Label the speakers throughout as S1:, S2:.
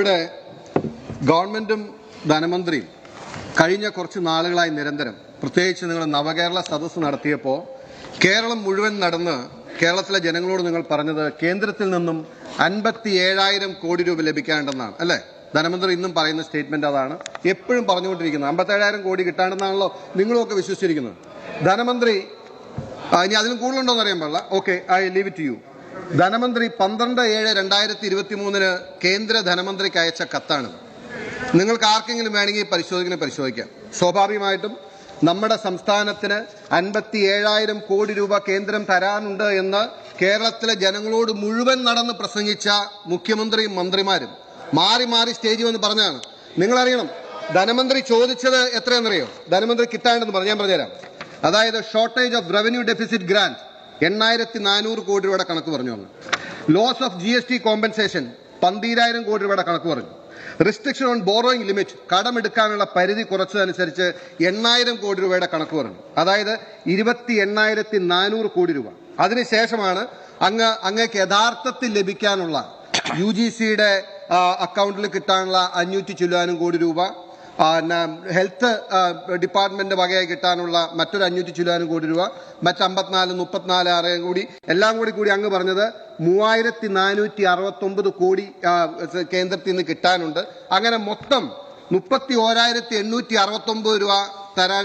S1: ഇവിടെ ഗവൺമെന്റും ധനമന്ത്രിയും കഴിഞ്ഞ കുറച്ച് നാളുകളായി നിരന്തരം പ്രത്യേകിച്ച് നിങ്ങൾ നവകേരള സദസ്സ് നടത്തിയപ്പോൾ കേരളം മുഴുവൻ നടന്ന് കേരളത്തിലെ ജനങ്ങളോട് നിങ്ങൾ പറഞ്ഞത് കേന്ദ്രത്തിൽ നിന്നും അൻപത്തി ഏഴായിരം കോടി രൂപ ലഭിക്കാനുണ്ടെന്നാണ് അല്ലേ? ധനമന്ത്രി ഇന്നും പറയുന്ന സ്റ്റേറ്റ്മെന്റ് അതാണ്. എപ്പോഴും പറഞ്ഞുകൊണ്ടിരിക്കുന്നത് അമ്പത്തേഴായിരം കോടി കിട്ടാണ്ടെന്നാണല്ലോ നിങ്ങളൊക്കെ വിശ്വസിച്ചിരിക്കുന്നത്. ധനമന്ത്രി ഇനി അതിലും കൂടുതലുണ്ടോന്ന് അറിയാൻ പാടില്ല okay I leave it you ധനമന്ത്രി പന്ത്രണ്ട് ഏഴ് രണ്ടായിരത്തി ഇരുപത്തി മൂന്നിന് കേന്ദ്ര ധനമന്ത്രിക്ക് അയച്ച കത്താണ് നിങ്ങൾക്ക് ആർക്കെങ്കിലും വേണമെങ്കിൽ പരിശോധിക്കുന്ന പരിശോധിക്കാം. സ്വാഭാവികമായിട്ടും നമ്മുടെ സംസ്ഥാനത്തിന് അൻപത്തി ഏഴായിരം കോടി രൂപ കേന്ദ്രം തരാനുണ്ട് എന്ന് കേരളത്തിലെ ജനങ്ങളോട് മുഴുവൻ നടന്ന് പ്രസംഗിച്ച മുഖ്യമന്ത്രിയും മന്ത്രിമാരും മാറി മാറി സ്റ്റേജിൽ വന്ന് പറഞ്ഞാണ് നിങ്ങളറിയണം ധനമന്ത്രി ചോദിച്ചത് എത്രയെന്നറിയോ ധനമന്ത്രി കിട്ടാണ്ടെന്ന് പറഞ്ഞു. ഞാൻ പറഞ്ഞുതരാം. അതായത് shortage of revenue deficit grant എണ്ണായിരത്തി നാനൂറ് കോടി രൂപയുടെ കണക്ക് പറഞ്ഞു അന്ന് loss of G S T compensation പന്തീരായിരം കോടി രൂപയുടെ കണക്ക് പറഞ്ഞു. റിസ്ട്രിക്ഷൻ ഓൺ ബോറോയിങ് ലിമിറ്റ് കടമെടുക്കാനുള്ള പരിധി കുറച്ചതനുസരിച്ച് എണ്ണായിരം കോടി രൂപയുടെ കണക്ക് പറഞ്ഞു. അതായത് ഇരുപത്തി എണ്ണായിരത്തി നാനൂറ് കോടി രൂപ. അതിനുശേഷമാണ് അങ്ങ് അങ്ങേക്ക് യഥാർത്ഥത്തിൽ ലഭിക്കാനുള്ള യു ജി സിയുടെ അക്കൗണ്ടിൽ കിട്ടാനുള്ള അഞ്ഞൂറ്റി ചില്ലാനും കോടി രൂപ. ഹെൽത്ത് ഡിപ്പാർട്ട്മെന്റ് വകയായി കിട്ടാനുള്ള മറ്റൊരു അഞ്ഞൂറ്റി ചില്ലാനും കോടി രൂപ മറ്റ് അമ്പത്തിനാല് മുപ്പത്തിനാല് ആറ് കൂടി എല്ലാം കൂടി കൂടി അങ്ങ് പറഞ്ഞത് മൂവായിരത്തി നാനൂറ്റി അറുപത്തി ഒമ്പത് കോടി കേന്ദ്രത്തിൽ നിന്ന് കിട്ടാനുണ്ട്. അങ്ങനെ മൊത്തം മുപ്പത്തി ഓരായിരത്തി എണ്ണൂറ്റി അറുപത്തി ഒമ്പത് രൂപ തരാൻ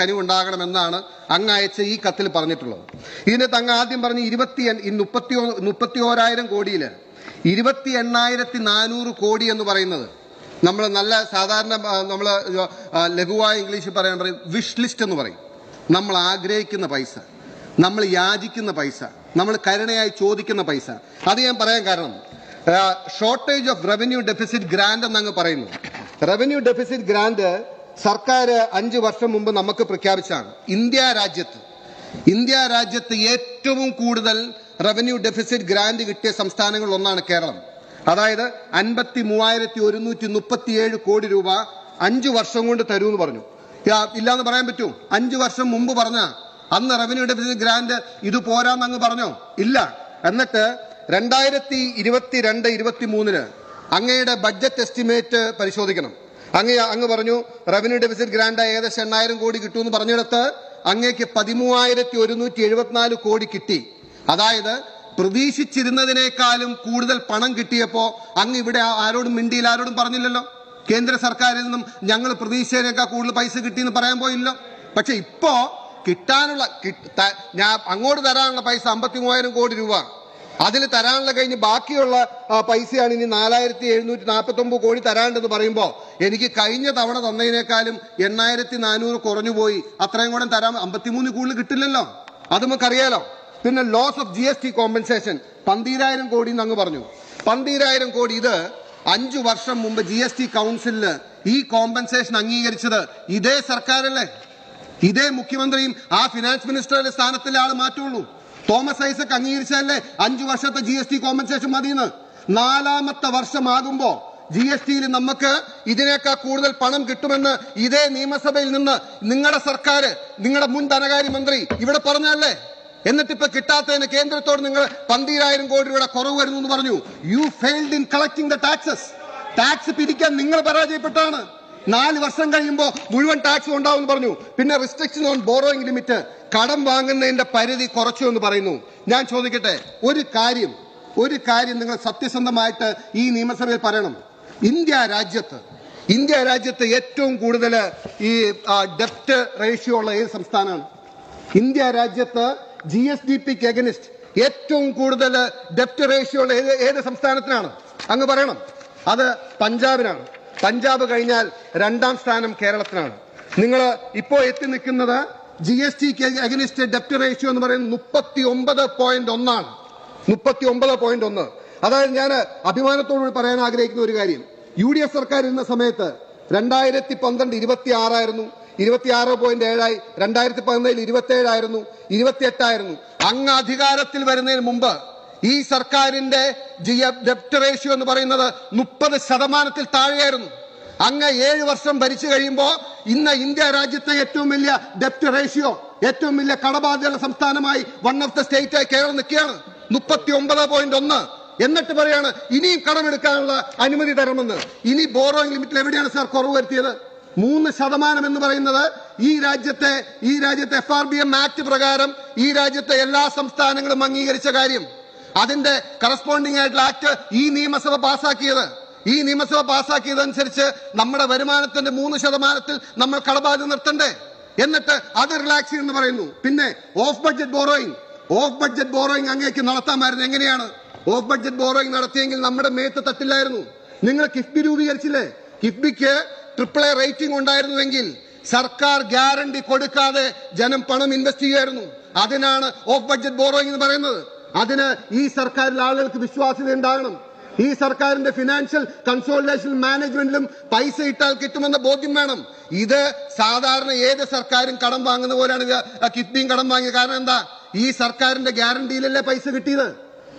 S1: കനിവുണ്ടാകണമെന്നാണ് അങ്ങ് അയച്ച ഈ കത്തിൽ പറഞ്ഞിട്ടുള്ളത്. ഇതിനകത്ത് അങ്ങ് ആദ്യം പറഞ്ഞ് ഇരുപത്തി മുപ്പത്തി മുപ്പത്തി ഓരായിരം കോടിയിൽ ഇരുപത്തി എണ്ണായിരത്തി നാനൂറ് കോടി എന്ന് പറയുന്നത് നമ്മൾ നല്ല സാധാരണ നമ്മൾ ലഘുവായ ഇംഗ്ലീഷിൽ പറയാൻ പറയും വിഷ് ലിസ്റ്റ് എന്ന് പറയും. നമ്മൾ ആഗ്രഹിക്കുന്ന പൈസ നമ്മൾ യാചിക്കുന്ന പൈസ നമ്മൾ കരുണയായി ചോദിക്കുന്ന പൈസ. അത് ഞാൻ പറയാൻ കാരണം shortage of revenue deficit grant എന്നങ്ങ് പറയുന്നു. റവന്യൂ ഡെഫിസിറ്റ് ഗ്രാൻഡ് സർക്കാർ അഞ്ച് വർഷം മുമ്പ് നമുക്ക് പ്രഖ്യാപിച്ചാണ് ഇന്ത്യ രാജ്യത്ത് ഇന്ത്യ രാജ്യത്ത് ഏറ്റവും കൂടുതൽ റവന്യൂ ഡെഫിസിറ്റ് ഗ്രാൻഡ് കിട്ടിയ സംസ്ഥാനങ്ങളിൽ ഒന്നാണ് കേരളം. അതായത് അൻപത്തി മൂവായിരത്തി ഒരുന്നൂറ്റി മുപ്പത്തിയേഴ് കോടി രൂപ അഞ്ചു വർഷം കൊണ്ട് തരൂന്ന് പറഞ്ഞു. യാ, ഇല്ലാന്ന് പറയാൻ പറ്റൂ. അഞ്ചു വർഷം മുമ്പ് പറഞ്ഞ അന്ന് റവന്യൂ ഡെഫിസിറ്റ് ഗ്രാന്റ് ഇത് പോരാന്ന് അങ്ങ് പറഞ്ഞോ? ഇല്ല. എന്നിട്ട് രണ്ടായിരത്തി ഇരുപത്തി രണ്ട് ഇരുപത്തി മൂന്നിന് അങ്ങയുടെ ബഡ്ജറ്റ് എസ്റ്റിമേറ്റ് പരിശോധിക്കണം. അങ്ങ് അങ്ങ് പറഞ്ഞു റവന്യൂ ഡെഫിസിറ്റ് ഗ്രാന്റ് ഏകദേശം എണ്ണായിരം കോടി കിട്ടുമെന്ന് പറഞ്ഞെടുത്ത് അങ്ങേക്ക് പതിമൂവായിരത്തി ഒരുന്നൂറ്റി എഴുപത്തിനാല് കോടി കിട്ടി. അതായത് പ്രതീക്ഷിച്ചിരുന്നതിനേക്കാളും കൂടുതൽ പണം കിട്ടിയപ്പോ അങ്ങ് ഇവിടെ ആരോടും മിണ്ടിയിൽ ആരോടും പറഞ്ഞില്ലല്ലോ. കേന്ദ്ര സർക്കാരിൽ നിന്നും ഞങ്ങൾ പ്രതീക്ഷിച്ചതിനേക്കാൾ കൂടുതൽ പൈസ കിട്ടിയെന്ന് പറയാൻ പോയില്ലോ. പക്ഷെ ഇപ്പോ കിട്ടാനുള്ള ഞാൻ അങ്ങോട്ട് തരാനുള്ള പൈസ അമ്പത്തി മൂവായിരം കോടി രൂപ. അതിൽ തരാനുള്ള കഴിഞ്ഞ് ബാക്കിയുള്ള പൈസയാണ് ഇനി നാലായിരത്തി എഴുന്നൂറ്റി നാൽപ്പത്തി ഒമ്പത് കോടി തരാണ്ടെന്ന് പറയുമ്പോൾ എനിക്ക് കഴിഞ്ഞ തവണ തന്നതിനേക്കാളും എണ്ണായിരത്തി നാനൂറ് കുറഞ്ഞു പോയി. അത്രയും കൂടെ തരാൻ അമ്പത്തിമൂന്ന് കൂടുതൽ കിട്ടില്ലല്ലോ. അത് നമുക്കറിയാലോ. പിന്നെ loss of G S T compensation പന്തീരായിരം കോടി എന്ന് അങ്ങ് പറഞ്ഞു. പന്തീരായിരം കോടി ഇത് അഞ്ചു വർഷം മുമ്പ് ജി എസ് ടി കൗൺസിലിന് ഈ കോമ്പൻസേഷൻ അംഗീകരിച്ചത് ഇതേ സർക്കാരല്ലേ? ഇതേ മുഖ്യമന്ത്രിയും ആ ഫിനാൻസ് മിനിസ്റ്ററുടെ സ്ഥാനത്തിലെ ആൾ മാറ്റുള്ളൂ. തോമസ് ഐസക് അംഗീകരിച്ചല്ലേ അഞ്ചു വർഷത്തെ ജി എസ് ടി കോമ്പൻസേഷൻ മതിയെന്ന്. നാലാമത്തെ വർഷമാകുമ്പോ ജി എസ് ടിയിൽ നമുക്ക് ഇതിനേക്കാൾ കൂടുതൽ പണം കിട്ടുമെന്ന് ഇതേ നിയമസഭയിൽ നിന്ന് നിങ്ങളുടെ സർക്കാർ നിങ്ങളുടെ മുൻ ധനകാര്യമന്ത്രി ഇവിടെ പറഞ്ഞല്ലേ എന്നിട്ട് ഇപ്പൊ കിട്ടാത്തതിന് കേന്ദ്രത്തോട് നിങ്ങൾ പന്തിരായിരം കോടി രൂപയുടെ കുറവ് വരുന്നു എന്ന് പറഞ്ഞു. You failed in collecting the taxes tax പിരിക്കാൻ നിങ്ങൾ പരാജയപ്പെട്ടാണ്. നാല് വർഷം കഴിയുമ്പോൾ മുഴുവൻ ടാക്സ് ഉണ്ടാവും പറഞ്ഞു. പിന്നെ റിസ്ട്രിക്ഷൻ ഓൺ ബോറോയിങ് ലിമിറ്റ് കടം വാങ്ങുന്നതിന്റെ പരിധി കുറച്ചു എന്ന് പറയുന്നു. ഞാൻ ചോദിക്കട്ടെ ഒരു കാര്യം ഒരു കാര്യം നിങ്ങൾ സത്യസന്ധമായിട്ട് ഈ നിയമസഭയിൽ പറയണം. ഇന്ത്യ രാജ്യത്ത് ഇന്ത്യ രാജ്യത്ത് ഏറ്റവും കൂടുതൽ ഈ ഡെപ്റ്റ് റേഷ്യോ ഉള്ള ഏത് സംസ്ഥാനമാണ്? ഇന്ത്യ രാജ്യത്ത് ജി എസ് ഡി പിക്ക് എഗനിസ്റ്റ് ഏറ്റവും കൂടുതൽ ഡെപ്റ്റ് റേഷ്യോ ഉള്ള ഏത് ഏത് സംസ്ഥാനത്തിനാണ്? അങ്ങ് പറയണം. അത് പഞ്ചാബിനാണ്. പഞ്ചാബ് കഴിഞ്ഞാൽ രണ്ടാം സ്ഥാനം കേരളത്തിനാണ്. നിങ്ങൾ ഇപ്പോൾ എത്തി നിൽക്കുന്നത് ജി എസ് ടിക്ക് അഗനിസ്റ്റ് ഡെപ്റ്റ് റേഷ്യോ എന്ന് പറയുന്നത് മുപ്പത്തി ഒമ്പത് പോയിന്റ് ഒന്നാണ്. മുപ്പത്തി ഒമ്പത് പോയിന്റ് ഒന്ന്. അതായത് ഞാൻ അഭിമാനത്തോടുകൂടി പറയാൻ ആഗ്രഹിക്കുന്ന ഒരു കാര്യം. യു ഡി എഫ് സർക്കാർ ഇരുന്ന സമയത്ത് രണ്ടായിരത്തി പന്ത്രണ്ട് ഇരുപത്തി ആറായിരുന്നു ഇരുപത്തി ആറ് പോയിന്റ് ഏഴായി. രണ്ടായിരത്തി പതിനേഴിൽ ഇരുപത്തി ഏഴായിരുന്നു ഇരുപത്തി എട്ടായിരുന്നു അങ്ങ് അധികാരത്തിൽ വരുന്നതിന് മുമ്പ് ഈ സർക്കാരിന്റെ ജി ഡെപ്റ്റ് റേഷ്യോ എന്ന് പറയുന്നത് മുപ്പത് ശതമാനത്തിൽ താഴെയായിരുന്നു. അങ്ങ് ഏഴ് വർഷം ഭരിച്ചു കഴിയുമ്പോൾ ഇന്ന് ഇന്ത്യ രാജ്യത്തെ ഏറ്റവും വലിയ ഡെപ്റ്റ് റേഷ്യോ ഏറ്റവും വലിയ കടബാധ്യത സംസ്ഥാനമായി വൺ ഓഫ് ദ സ്റ്റേറ്റ് ആയി കേരളം നിൽക്കുകയാണ്. മുപ്പത്തി ഒമ്പത് പോയിന്റ് ഒന്ന്. എന്നിട്ട് പറയാണ് ഇനിയും കടമെടുക്കാനുള്ള അനുമതി തരണമെന്ന്. ഇനി ബോറോയിങ് ലിമിറ്റിൽ എവിടെയാണ് സാർ കുറവ് വരുത്തിയത്? മൂന്ന് ശതമാനം എന്ന് പറയുന്നത് ഈ രാജ്യത്തെ ഈ രാജ്യത്തെ F R B M act പ്രകാരം ഈ രാജ്യത്തെ എല്ലാ സംസ്ഥാനങ്ങളും അംഗീകരിച്ച കാര്യം. അതിന്റെ കറസ്പോണ്ടിങ് ആയിട്ടുള്ള ആക്ട് ഈ നിയമസഭ പാസാക്കിയത്. ഈ നിയമസഭ പാസാക്കിയതനുസരിച്ച് നമ്മുടെ വരുമാനത്തിന്റെ മൂന്ന് ശതമാനത്തിൽ നമ്മൾ കടബാധ്യത നിർത്തണ്ടേ. എന്നിട്ട് അത് റിലാക്സ് എന്ന് പറയുന്നു. പിന്നെ of budget borrowing of budget borrowing അങ്ങേക്ക് നടത്താമായിരുന്നു. എങ്ങനെയാണ്? ഓഫ് ബഡ്ജറ്റ് ബോറോയിങ് നടത്തിയെങ്കിൽ നമ്മുടെ മേത്ത് തട്ടില്ലായിരുന്നു. നിങ്ങൾ കിഫ്ബി രൂപീകരിച്ചില്ലേ? കിഫ്ബിക്ക് ട്രിപ്പിൾ എ റേറ്റിംഗ് ഉണ്ടായിരുന്നുവെങ്കിൽ സർക്കാർ ഗ്യാരണ്ടി കൊടുക്കാതെ ജനം പണം ഇൻവെസ്റ്റ് ചെയ്യുമായിരുന്നു അതിനാണ് ഓഫ് ബഡ്ജറ്റ് ബോറോയിങ് എന്ന് പറയുന്നത്. അതിന് ഈ സർക്കാരിൽ ആളുകൾക്ക് വിശ്വാസ്യത ഉണ്ടാകണം. ഈ സർക്കാരിന്റെ ഫിനാൻഷ്യൽ കൺസോളിഡേഷൻ മാനേജ്മെന്റിലും പൈസ ഇട്ടാൽ കിട്ടുമെന്ന ബോധ്യം വേണം. ഇത് സാധാരണ ഏത് സർക്കാരും കടം വാങ്ങുന്ന പോലെയാണ് കിഫ്ബിയും കടം വാങ്ങിയത് കാരണം എന്താ? ഈ സർക്കാരിന്റെ ഗ്യാരണ്ടിയിലല്ലേ പൈസ കിട്ടിയത്?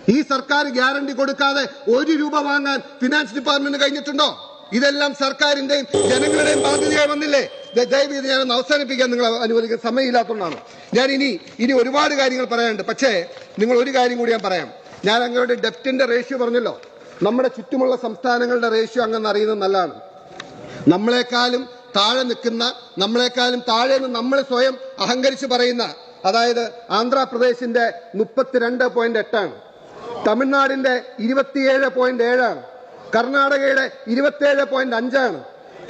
S1: ഈ സർക്കാർ ഗ്യാരണ്ടി കൊടുക്കാതെ ഒരു രൂപ വാങ്ങാൻ ഫിനാൻസ് ഡിപ്പാർട്ട്മെന്റ് കഴിഞ്ഞിട്ടുണ്ടോ? ഇതെല്ലാം സർക്കാരിന്റെയും ജനങ്ങളുടെയും ബാധ്യതയായി വന്നില്ലേ? ദയവീത് ഞാനൊന്ന് അവസാനിപ്പിക്കാൻ നിങ്ങൾ അനുവദിക്കുന്ന സമയമില്ലാത്തതുകൊണ്ടാണ്. ഞാൻ ഇനി ഇനി ഒരുപാട് കാര്യങ്ങൾ പറയാനുണ്ട്. പക്ഷേ നിങ്ങൾ ഒരു കാര്യം കൂടി ഞാൻ പറയാം. ഞാൻ അങ്ങയുടെ ഡെപ്റ്റിന്റെ റേഷ്യോ പറഞ്ഞല്ലോ. നമ്മുടെ ചുറ്റുമുള്ള സംസ്ഥാനങ്ങളുടെ റേഷ്യോ അങ്ങനെ അറിയുന്നത് നല്ലതാണ്. നമ്മളെക്കാളും താഴെ നിൽക്കുന്ന നമ്മളെക്കാളും താഴെ നിന്ന് നമ്മൾ സ്വയം അഹങ്കരിച്ച് പറയുന്ന അതായത് ആന്ധ്രാപ്രദേശിന്റെ മുപ്പത്തിരണ്ട് പോയിന്റ് എട്ടാണ്. തമിഴ്നാടിന്റെ ഇരുപത്തിയേഴ് പോയിന്റ് ഏഴാണ്. കർണാടകയുടെ ഇരുപത്തേഴ് പോയിന്റ് അഞ്ചാണ്.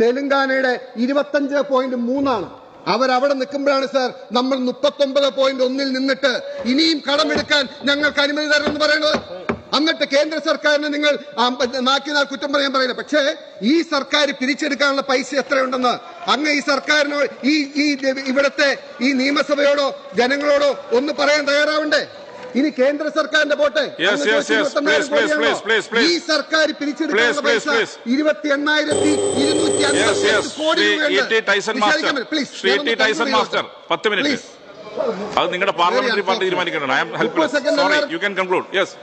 S1: തെലുങ്കാനയുടെ ഇരുപത്തഞ്ച് പോയിന്റ് മൂന്നാണ്. അവരവിടെ നിൽക്കുമ്പോഴാണ് സാർ നമ്മൾ മുപ്പത്തൊമ്പത് പോയിന്റ് ഒന്നിൽ നിന്നിട്ട് ഇനിയും കടമെടുക്കാൻ ഞങ്ങൾക്ക് അനുമതി തരണമെന്ന് പറയുന്നത്. എന്നിട്ട് കേന്ദ്ര സർക്കാരിന് നിങ്ങൾ നാക്കിനാൽ കുറ്റം പറയാൻ പറയില്ല. പക്ഷേ ഈ സർക്കാർ പിരിച്ചെടുക്കാനുള്ള പൈസ എത്രയുണ്ടെന്ന് അങ്ങ് ഈ സർക്കാരിനോ ഈ ഈ ഇവിടുത്തെ ഈ നിയമസഭയോടോ ജനങ്ങളോടോ ഒന്ന് പറയാൻ തയ്യാറാവണ്ടേ? ഇനി കേന്ദ്ര സർക്കാരിന്റെ പോട്ടെ. ഈ സർക്കാർ
S2: പിരിച്ചെടുക്കുന്ന
S1: പൈസ. ഇരുപത്തി എണ്ണായിരത്തി ഇരുന്നൂറ്റി അൻപത്തി കോടി.
S2: പത്ത് minute. അത് നിങ്ങളുടെ പാർലമെന്ററി പാർട്ടി. തീരുമാനിക്കണം ഐ എം
S1: മുപ്പത്
S2: helpless sorry you can conclude yes